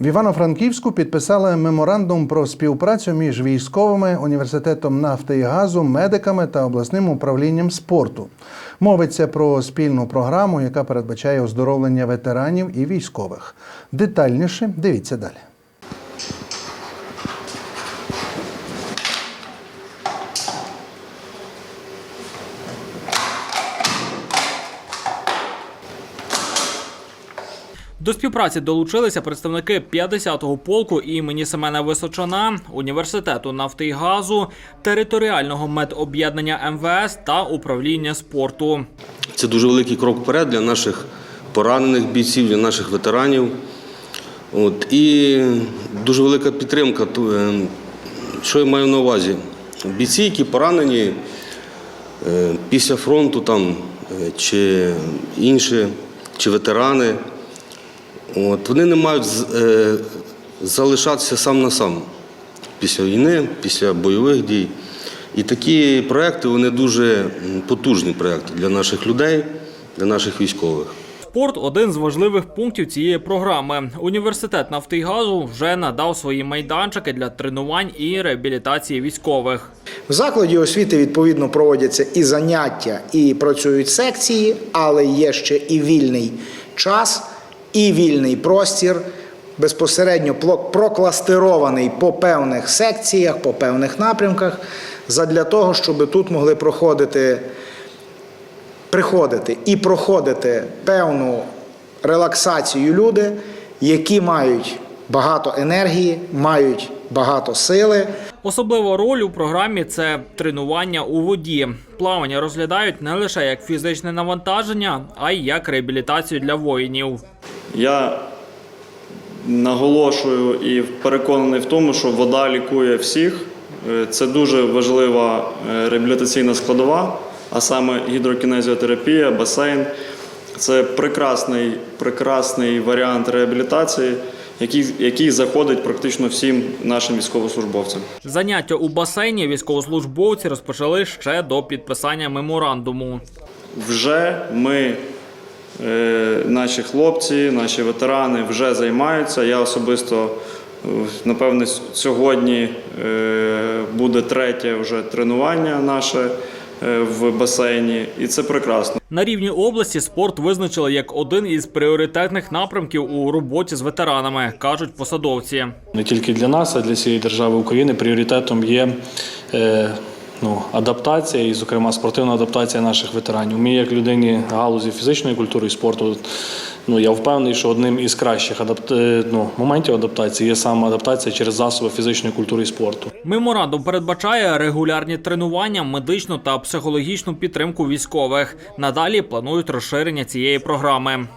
В Івано-Франківську підписали меморандум про співпрацю між військовими, університетом нафти і газу, медиками та обласним управлінням спорту. Мовиться про спільну програму, яка передбачає оздоровлення ветеранів і військових. Детальніше дивіться далі. До співпраці долучилися представники 50-го полку імені Семена Височана, університету нафти і газу, територіального медоб'єднання МВС та управління спорту. Це дуже великий крок вперед для наших поранених бійців, для наших ветеранів. От, і дуже велика підтримка. Е, Що я маю на увазі? Бійці, які поранені е, після фронту там, е, чи інші, чи ветерани, от, вони не мають е, залишатися сам на сам після війни, після бойових дій. І такі проекти вони дуже потужні проекти для наших людей, для наших військових. Спорт один з важливих пунктів цієї програми. Університет нафти і газу вже надав свої майданчики для тренувань і реабілітації військових. В закладі освіти відповідно проводяться і заняття, і працюють секції, але є ще і вільний час, і вільний простір, безпосередньо прокластерований по певних секціях, по певних напрямках, задля того, щоб тут могли проходити, приходити і проходити певну релаксацію люди, які мають багато енергії, мають багато сили. Особлива роль у програмі це тренування у воді. Плавання розглядають не лише як фізичне навантаження, а й як реабілітацію для воїнів. Я наголошую і переконаний в тому, що вода лікує всіх. Е, Це дуже важлива е, реабілітаційна складова, а саме гідрокінезіотерапія, басейн. Це прекрасний, прекрасний варіант реабілітації, який, який заходить практично всім нашим військовослужбовцям. Заняття у басейні військовослужбовці розпочали ще до підписання меморандуму. Вже ми, наші хлопці, наші ветерани вже займаються. Я особисто, е, напевне, сьогодні е, буде третє вже тренування наше е, в басейні, і це прекрасно. На рівні області спорт визначили як один із пріоритетних напрямків у роботі з ветеранами, кажуть посадовці. Не тільки для нас, а для всієї держави України пріоритетом є е, ну, адаптація, і, зокрема, спортивна адаптація наших ветеранів. Ми, як людині галузі фізичної культури і спорту, ну я впевнений, що одним із кращих адапт... е, ну, моментів адаптації є саме адаптація через засоби фізичної культури і спорту. Меморандум передбачає регулярні тренування, медичну та психологічну підтримку військових. Надалі планують розширення цієї програми.